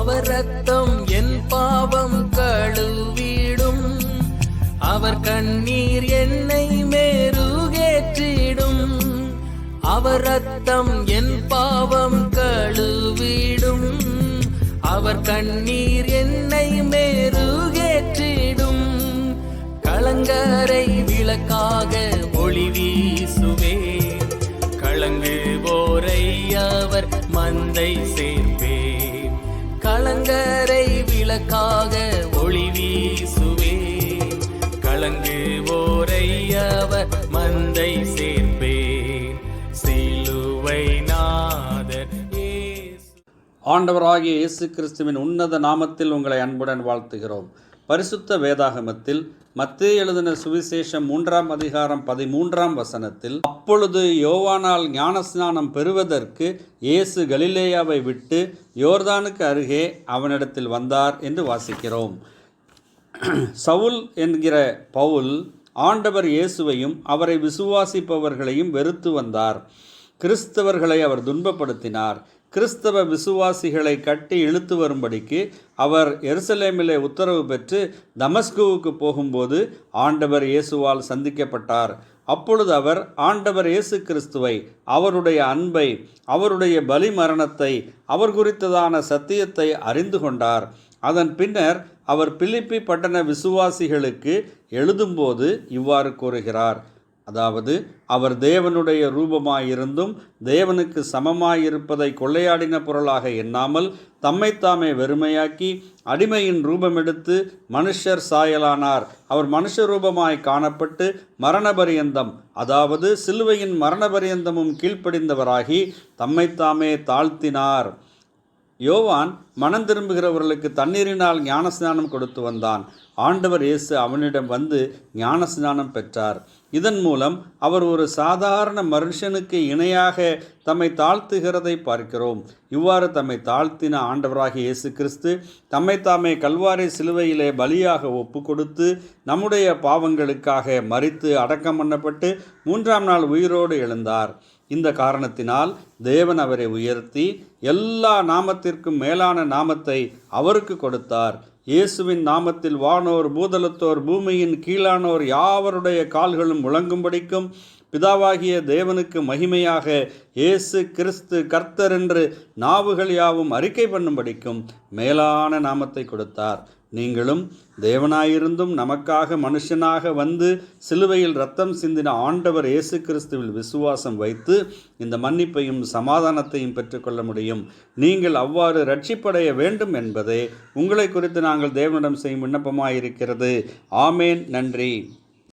அவர் ரத்தம் என் பாவம் கழுவிடும். அவர் கண்ணீர் என்னை மேருகேற்றிடும். அவர் ரத்தம் என் பாவம் கழுவிடும். அவர் கண்ணீர் என்னை மேருகேற்றிடும். கலங்கரை விளக்காக ஒளி வீசுவேன். கலங்குவோரை அவர் மந்தை சே விளக்காக ஒளி வீசுவே. கலங்கு அவர் மந்தை சேர்ப்பே சிலுவை நாதர் ஆண்டவராகிய இயேசு கிறிஸ்துவின் உன்னத நாமத்தில் உங்களை அன்புடன் வாழ்த்துகிறோம். பரிசுத்த வேதாகமத்தில் மத்திய எழுதின சுவிசேஷம் மூன்றாம் அதிகாரம் பதிமூன்றாம் வசனத்தில் அப்பொழுது யோவானால் ஞானஸ்நானம் பெறுவதற்கு இயேசு கலிலேயாவை விட்டு யோர்தானுக்கு அருகே அவனிடத்தில் வந்தார் என்று வாசிக்கிறோம். சவுல் என்கிற பவுல் ஆண்டவர் இயேசுவையும் அவரை விசுவாசிப்பவர்களையும் வெறுத்து வந்தார். கிறிஸ்தவர்களை அவர் துன்பப்படுத்தினார். கிறிஸ்தவ விசுவாசிகளை கட்டி இழுத்து வரும்படிக்கு அவர் எருசலேமிலே உத்தரவு பெற்று தமஸ்குவுக்கு போகும்போது ஆண்டவர் இயேசுவால் சந்திக்கப்பட்டார். அப்பொழுது அவர் ஆண்டவர் இயேசு கிறிஸ்துவை அவருடைய அன்பை அவருடைய பலி மரணத்தை அவர் குறித்ததான சத்தியத்தை அறிந்து கொண்டார். அதன் பின்னர் அவர் பிலிப்பி பட்டண விசுவாசிகளுக்கு எழுதும்போது இவ்வாறு கூறுகிறார். அதாவது அவர் தேவனுடைய ரூபமாயிருந்தும் தேவனுக்கு சமமாயிருப்பதை கொள்ளையாடின பொருளாக எண்ணாமல் தம்மைத்தாமே வெறுமையாக்கி அடிமையின் ரூபமெடுத்து மனுஷர் சாயலானார். அவர் மனுஷ ரூபமாய் காணப்பட்டு மரணபரியந்தம் அதாவது சிலுவையின் மரணபரியந்தமும் கீழ்ப்படிந்தவராகி தம்மைத்தாமே தாழ்த்தினார். யோவான் மனம் திரும்புகிறவர்களுக்கு தண்ணீரினால் ஞானஸ்நானம் கொடுத்து வந்தான். ஆண்டவர் இயேசு அவனிடம் வந்து ஞானஸ்நானம் பெற்றார். இதன் மூலம் அவர் ஒரு சாதாரண மனுஷனுக்கு இணையாக தம்மை தாழ்த்துகிறதை பார்க்கிறோம். இவ்வாறு தம்மை தாழ்த்தின ஆண்டவராகிய இயேசு கிறிஸ்து தம்மை தாமே கல்வாரி சிலுவையிலே பலியாக ஒப்பு கொடுத்து நம்முடைய பாவங்களுக்காக மறித்து அடக்கம் பண்ணப்பட்டு மூன்றாம் நாள் உயிரோடு எழுந்தார். இந்த காரணத்தினால் தேவன் அவரை உயர்த்தி எல்லா நாமத்திற்கும் மேலான நாமத்தை அவருக்கு கொடுத்தார். இயேசுவின் நாமத்தில் வானோர் பூதலத்தோர் பூமியின் கீழானோர் யாவருடைய கால்களும் முழங்கும்படிக்கும் பிதாவாகிய தேவனுக்கு மகிமையாக இயேசு கிறிஸ்து கர்த்தர் என்று நாவுகள் யாவும் அறிக்கை பண்ணும்படிக்கும் மேலான நாமத்தை கொடுத்தார். நீங்களும் தேவனாயிருந்தும் நமக்காக மனுஷனாக வந்து சிலுவையில் ரத்தம் சிந்தின ஆண்டவர் இயேசு கிறிஸ்துவில் விசுவாசம் வைத்து இந்த மன்னிப்பையும் சமாதானத்தையும் பெற்றுக்கொள்ள முடியும். நீங்கள் அவ்வாறு ரட்சிப்படைய வேண்டும் என்பதே உங்களை குறித்து நாங்கள் தேவனிடம் செய்யும் விண்ணப்பமாயிருக்கிறது. ஆமேன். நன்றி.